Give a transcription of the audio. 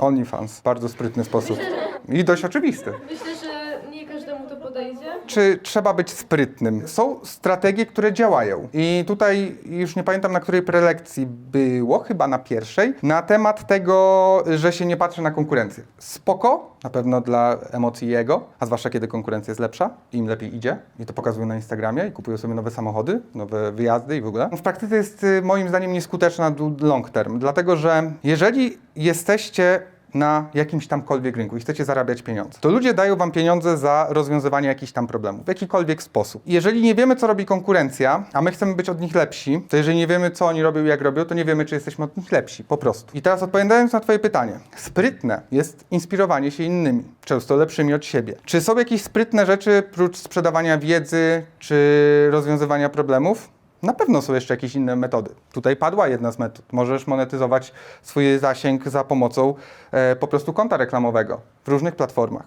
OnlyFans. Bardzo sprytny sposób. I dość oczywisty. Myślę, że każdemu to podejdzie. Czy trzeba być sprytnym? Są strategie, które działają. I tutaj już nie pamiętam na której prelekcji było, chyba na pierwszej, na temat tego, że się nie patrzy na konkurencję. Spoko, na pewno dla emocji jego, a zwłaszcza kiedy konkurencja jest lepsza, im lepiej idzie. I to pokazują na Instagramie i kupują sobie nowe samochody, nowe wyjazdy i w ogóle. W praktyce jest y, moim zdaniem nieskuteczna long term, dlatego że jeżeli jesteście na jakimś tamkolwiek rynku i chcecie zarabiać pieniądze, to ludzie dają wam pieniądze za rozwiązywanie jakichś tam problemów, w jakikolwiek sposób. I Jeżeli nie wiemy, co robi konkurencja, a my chcemy być od nich lepsi, to jeżeli nie wiemy, co oni robią i jak robią, to nie wiemy, czy jesteśmy od nich lepsi, po prostu. I teraz odpowiadając na twoje pytanie, sprytne jest inspirowanie się innymi, często lepszymi od siebie. Czy są jakieś sprytne rzeczy, prócz sprzedawania wiedzy, czy rozwiązywania problemów? Na pewno są jeszcze jakieś inne metody. Tutaj padła jedna z metod. Możesz monetyzować swój zasięg za pomocą e, po prostu konta reklamowego w różnych platformach.